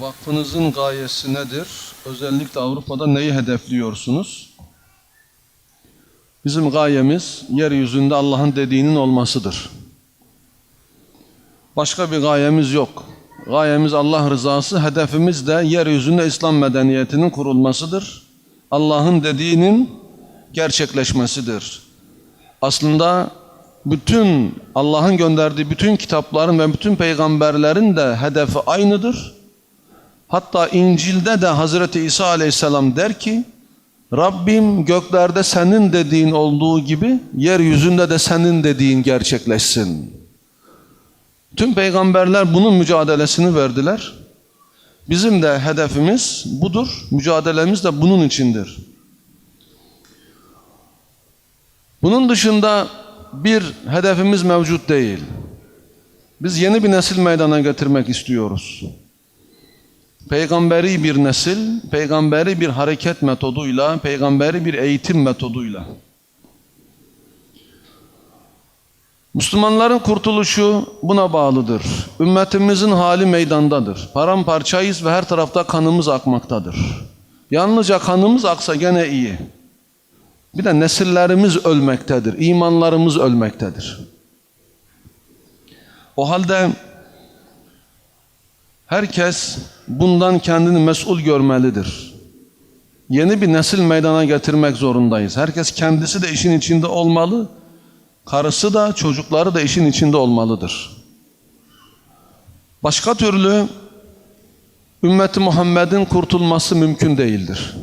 Vakfınızın gayesi nedir? Özellikle Avrupa'da neyi hedefliyorsunuz? Bizim gayemiz yeryüzünde Allah'ın dediğinin olmasıdır. Başka bir gayemiz yok. Gayemiz Allah rızası, hedefimiz de yeryüzünde İslam medeniyetinin kurulmasıdır. Allah'ın dediğinin gerçekleşmesidir. Aslında bütün Allah'ın gönderdiği bütün kitapların ve bütün peygamberlerin de hedefi aynıdır. Hatta İncil'de de Hazreti İsa Aleyhisselam der ki Rabbim göklerde senin dediğin olduğu gibi yeryüzünde de senin dediğin gerçekleşsin. Tüm peygamberler bunun mücadelesini verdiler. Bizim de hedefimiz budur. Mücadelemiz de bunun içindir. Bunun dışında bir hedefimiz mevcut değil. Biz yeni bir nesil meydana getirmek istiyoruz. Peygamberi bir nesil, peygamberi bir hareket metoduyla, peygamberi bir eğitim metoduyla. Müslümanların kurtuluşu buna bağlıdır. Ümmetimizin hali meydandadır. Paramparçayız ve her tarafta kanımız akmaktadır. Yalnızca kanımız aksa gene iyi. Bir de nesillerimiz ölmektedir, imanlarımız ölmektedir. O halde herkes bundan kendini mesul görmelidir. Yeni bir nesil meydana getirmek zorundayız. Herkes kendisi de işin içinde olmalı, karısı da çocukları da işin içinde olmalıdır. Başka türlü ümmeti Muhammed'in kurtulması mümkün değildir.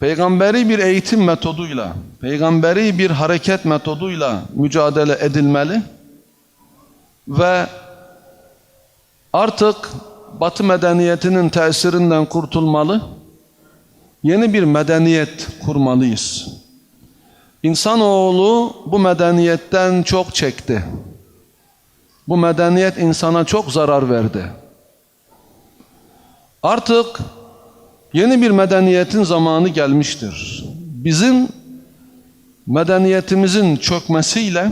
Peygamberi bir eğitim metoduyla, peygamberi bir hareket metoduyla mücadele edilmeli ve artık Batı medeniyetinin tesirinden kurtulmalı, yeni bir medeniyet kurmalıyız. İnsanoğlu bu medeniyetten çok çekti. Bu medeniyet insana çok zarar verdi. Artık Yeni bir medeniyetin zamanı gelmiştir. Bizim medeniyetimizin çökmesiyle,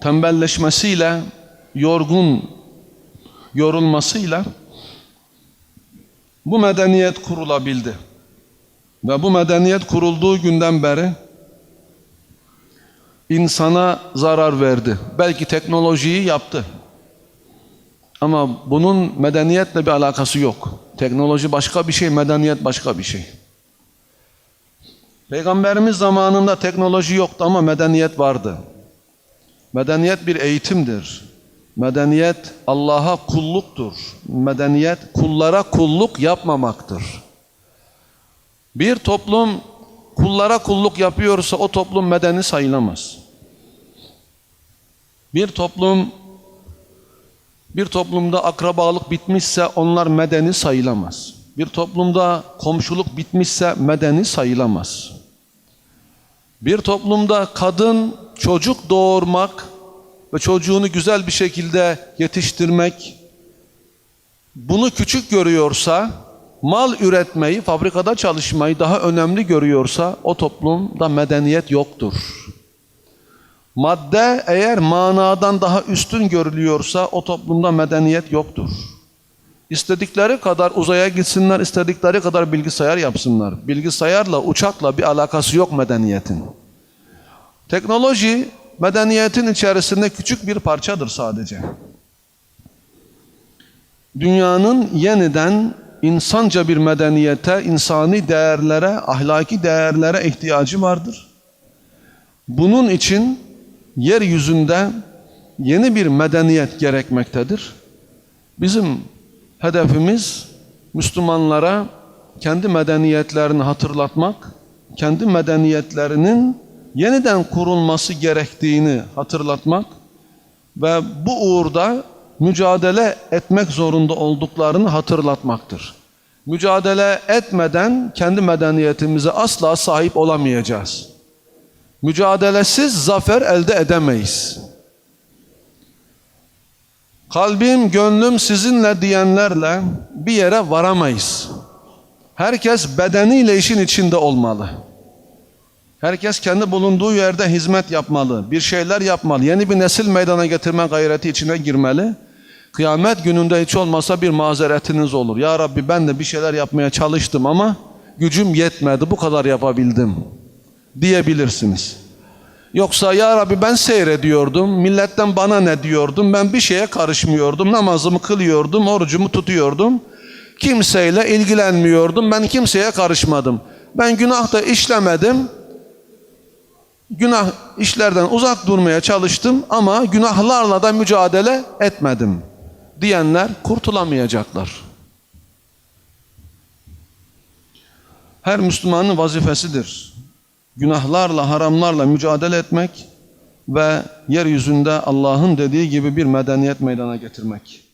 tembelleşmesiyle, yorgun yorulmasıyla bu medeniyet kurulabildi. Ve bu medeniyet kurulduğu günden beri insana zarar verdi. Belki teknolojiyi yaptı. Ama bunun medeniyetle bir alakası yok. Teknoloji başka bir şey, medeniyet başka bir şey. Peygamberimiz zamanında teknoloji yoktu ama medeniyet vardı. Medeniyet bir eğitimdir. Medeniyet Allah'a kulluktur. Medeniyet kullara kulluk yapmamaktır. Bir toplum kullara kulluk yapıyorsa o toplum medeni sayılamaz. Bir toplum bir toplumda akrabalık bitmişse onlar medeni sayılamaz. Bir toplumda komşuluk bitmişse medeni sayılamaz. Bir toplumda kadın çocuk doğurmak ve çocuğunu güzel bir şekilde yetiştirmek bunu küçük görüyorsa, mal üretmeyi, fabrikada çalışmayı daha önemli görüyorsa o toplumda medeniyet yoktur. Madde eğer manadan daha üstün görülüyorsa o toplumda medeniyet yoktur. İstedikleri kadar uzaya gitsinler, istedikleri kadar bilgisayar yapsınlar. Bilgisayarla, uçakla bir alakası yok medeniyetin. Teknoloji medeniyetin içerisinde küçük bir parçadır sadece. Dünyanın yeniden insanca bir medeniyete, insani değerlere, ahlaki değerlere ihtiyacı vardır. Bunun için yeryüzünde yeni bir medeniyet gerekmektedir. Bizim hedefimiz Müslümanlara kendi medeniyetlerini hatırlatmak, kendi medeniyetlerinin yeniden kurulması gerektiğini hatırlatmak ve bu uğurda mücadele etmek zorunda olduklarını hatırlatmaktır. Mücadele etmeden kendi medeniyetimize asla sahip olamayacağız. Mücadelesiz zafer elde edemeyiz. Kalbim, gönlüm sizinle diyenlerle bir yere varamayız. Herkes bedeniyle işin içinde olmalı. Herkes kendi bulunduğu yerde hizmet yapmalı, bir şeyler yapmalı, yeni bir nesil meydana getirme gayreti içine girmeli. Kıyamet gününde hiç olmasa bir mazeretiniz olur. Ya Rabbi ben de bir şeyler yapmaya çalıştım ama gücüm yetmedi. Bu kadar yapabildim diyebilirsiniz. Yoksa ya Rabbi ben seyrediyordum. Milletten bana ne diyordum. Ben bir şeye karışmıyordum. Namazımı kılıyordum. Orucumu tutuyordum. Kimseyle ilgilenmiyordum. Ben kimseye karışmadım. Ben günah da işlemedim. Günah işlerden uzak durmaya çalıştım ama günahlarla da mücadele etmedim diyenler kurtulamayacaklar. Her Müslümanın vazifesidir. Günahlarla, haramlarla mücadele etmek ve yeryüzünde Allah'ın dediği gibi bir medeniyet meydana getirmek.